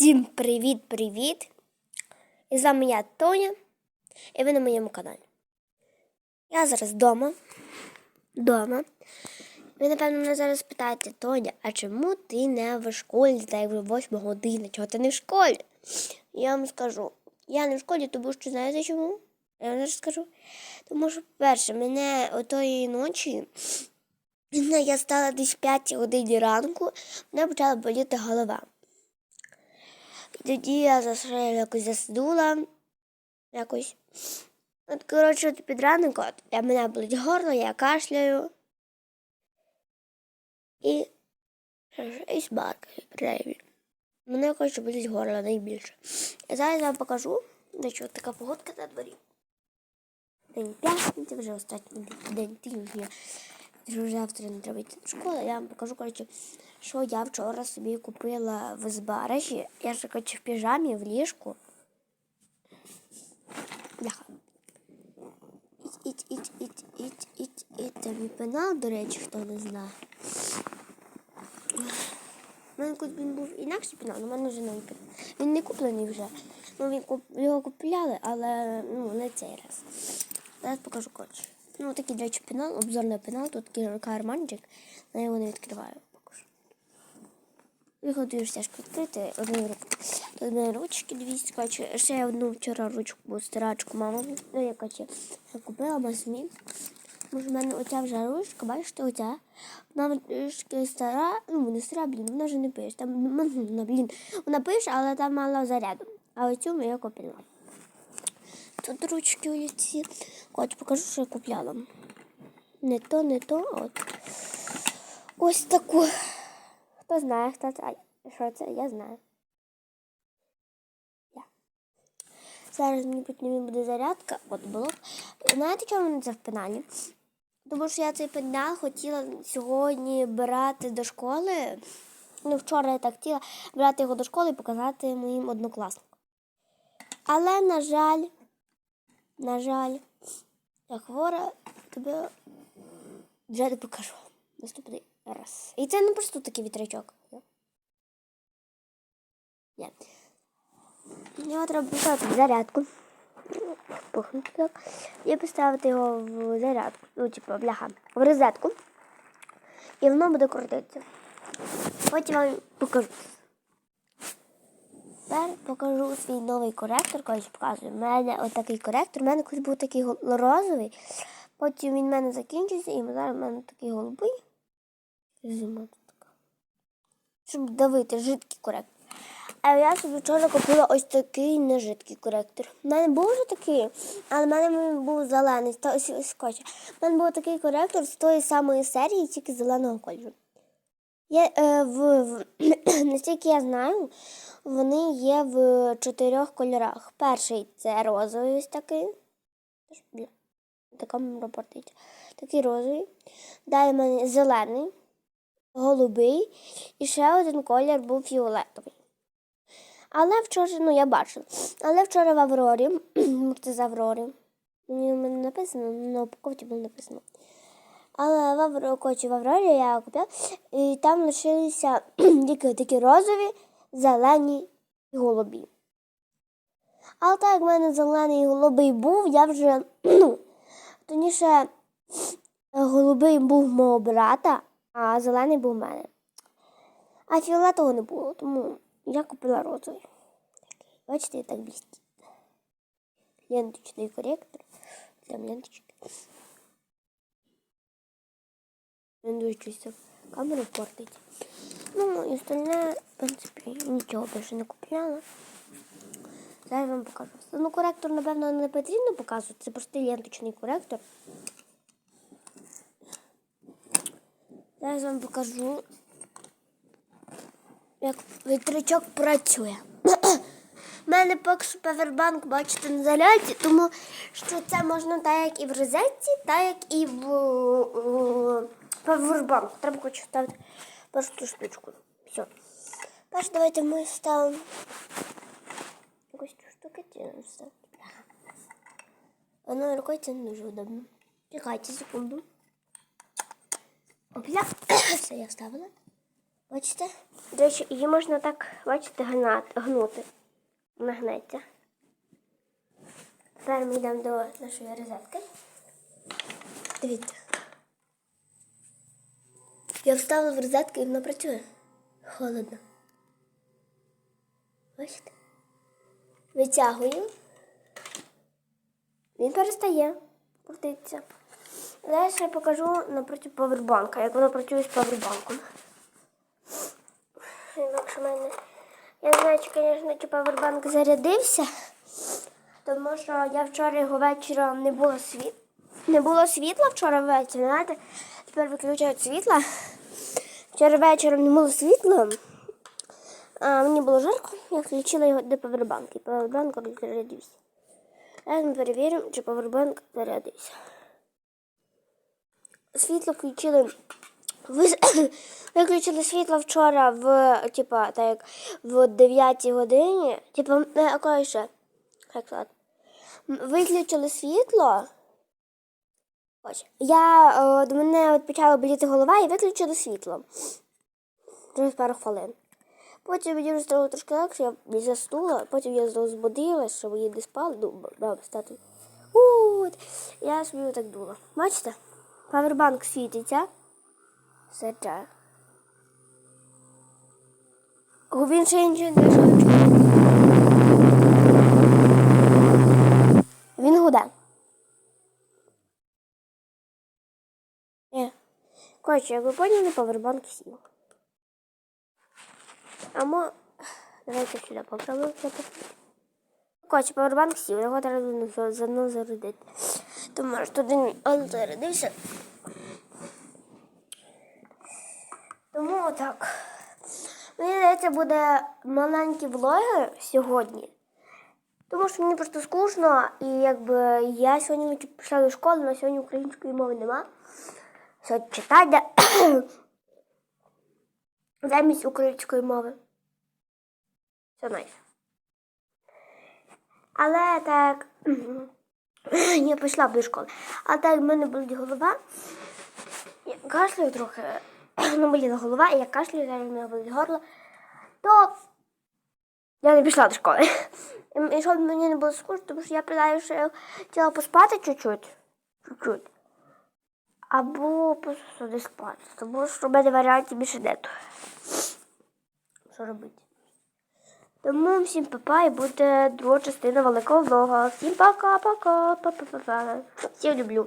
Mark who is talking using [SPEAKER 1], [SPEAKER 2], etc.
[SPEAKER 1] Всім привіт-привіт! І з вами я Тоня, і ви на моєму каналі. Я зараз вдома. Дома. Ви, напевно, мене зараз питаєте, Тоня, а чому ти не в школі, та як вже 8 година, чого ти не в школі? Я вам скажу, я не в школі, тому що знаєте чому? Я вам зараз скажу. Тому що, перше, мене отої ночі, я стала десь 5 годині ранку, мене почала боліти голова. Тоді я зас- якось заснула. Якось. От, коротше, от під ранок, от, для мене болить горло, я кашляю. І. І смаркаю реві. Мене коротше болить горло найбільше. І зараз я вам покажу, що така погодка на дворі. День п'ятниці, вже останній день тижня. Вже завтра не треба йти до школи. Я вам покажу, коротше, що я вчора собі купила в збаражі. Я ж коротше, в піжамі, в ліжку. Це мій пенал, до речі, хто не знає. У мене якось він був інакший пенал, але в мене вже новий пенал. Він не куплений вже. Ну, він куп... його купляли, але ну, не цей раз. Зараз покажу коротше. Ну, такий, до речі, пенал, обзорний пенал, тут такий карманчик, але я його не відкриваю. Покажу. Його дуже тяжко відкрити одною рукою. Тут одної ручки двісті, коротше, ще одну вчора ручку, стирачку мама, ну, я, коротше, я купила масмі. Може, в мене оця вже ручка, бачите, оця. Вона трішки стара, ну, не стара, блін, вона вже не пише. Там, ну, вона, блін, вона пише, але там мало заряду. А оцю я купила. Тут ручки оці. Хоч покажу, що я купляла. Не то, не то, от. Ось таку. Хто знає, хто це? Що це? Я знаю. Я. Зараз мені потрібна буде зарядка. От блок. Знаєте, чому мене це в пеналі? Тому що я цей пенал хотіла сьогодні брати до школи. Ну, вчора я так хотіла брати його до школи і показати моїм однокласникам. Але, на жаль, на жаль, я хвора, тобі вже не покажу. Наступний раз. І це не просто такий вітрячок. Ні. Його треба поставити в зарядку. І поставити його в зарядку. Ну, типу, бляха, в розетку. І воно буде крутитися. Потім вам покажу. Тепер покажу свій новий коректор, колись показую. У мене отакий коректор. У мене колись був такий розовий, потім він в мене закінчився, і зараз в мене такий голубий. Зима така. Щоб давити жидкий коректор. А я собі вчора купила ось такий нежидкий коректор. У мене був вже такий, але в мене був зелений, то ось скотча. У мене був такий коректор з тої самої серії, тільки зеленого кольору. Я, е, в, в, наскільки я знаю, вони є в чотирьох кольорах. Перший це розовий ось такий. Тож, бля, Такий розовий. Далі в мене зелений, голубий і ще один колір був фіолетовий. Але вчора, ну я бачила, але вчора в Аврорі, це з Аврорі, мені в мене написано, на упаковці було написано. Але в Аврорі, в Аврорі я купила, і там лишилися тільки такі розові, зелені і голубі. Але так як в мене зелений і голубий був, я вже, ну, тоніше голубий був мого брата, а зелений був в мене. А фіолетового не було, тому я купила розовий. Бачите, так блістить. Ленточний коректор. Там ленточки. Він дуже камеру портить. Ну, і остальне, в принципі, нічого більше не купляла. Зараз вам покажу. Ну, коректор, напевно, не потрібно показувати. Це простий ленточний коректор. Зараз вам покажу, як вітрячок працює. У мене поки що павербанк, бачите, на заряді, тому що це можна так, як і в розетці, так як і в павербанку. Треба хочу ставити першу штучку. Все. Перш давайте ми ставимо якусь цю штукатину. все. Одною рукою це не дуже удобно. Чекайте секунду. Опля. Все, я ставила. Бачите? До речі, її можна так, бачите, гнати, гнути. Вона гнеться. Тепер ми йдемо до нашої розетки. Дивіться. Я вставила в розетку і вона працює. Холодно. Бачите? Витягую. Він перестає крутитися. Зараз я покажу напроти павербанка, як воно працює з павербанком. Інакше мене. Я знаю, чи, звісно, чи павербанк зарядився, тому що я вчора його вечором не було світ. Не було світла вчора ввечері, знаєте? Тепер виключають світло. Вчора вечором не було світла. А мені було жарко, я включила його до павербанку, і павербанк зарядився. Зараз ми перевіримо, чи павербанк зарядився. Світло включили. Виключили світло вчора в, типа, так як в 9 годині. Типа, не ще? Виключили світло. Ось. Я, е, до мене от почала боліти голова і виключили світло. Через пару хвилин. Потім мені вже стало трошки легше, я не заснула, потім я знову збудилась, щоб її не спали, ну, стати. От. Я собі так дула. Бачите? Павербанк світиться. Заряджаю. Він ще нічого не. Він гуде. Коротше, як ви поняли, павербанк сів. А мо... Давайте сюди попробуємо. Коротше, павербанк сів, його треба за- заодно зарядити. Тому що туди він зарядився. Тому отак. Мені здається, буде маленький влоги сьогодні. Тому що мені просто скучно, і якби я сьогодні пішла до школи, але сьогодні української мови нема. Читання замість української мови. Все найс. Але так. Я пішла до школи. А так в мене болить голова, я кашляю трохи, ну боліла голова, і я кашляю, зараз в мене болить горло, то я не пішла до школи. І- І щоб мені не було скучно, тому що я придаю, що я хотіла поспати чуть-чуть. Чуть-чуть. Або просто сюди спати. Тому що в мене варіантів більше нету. Що робити? Тому всім папа і буде друга частина великого влога. Всім пока-пока. Всіх люблю.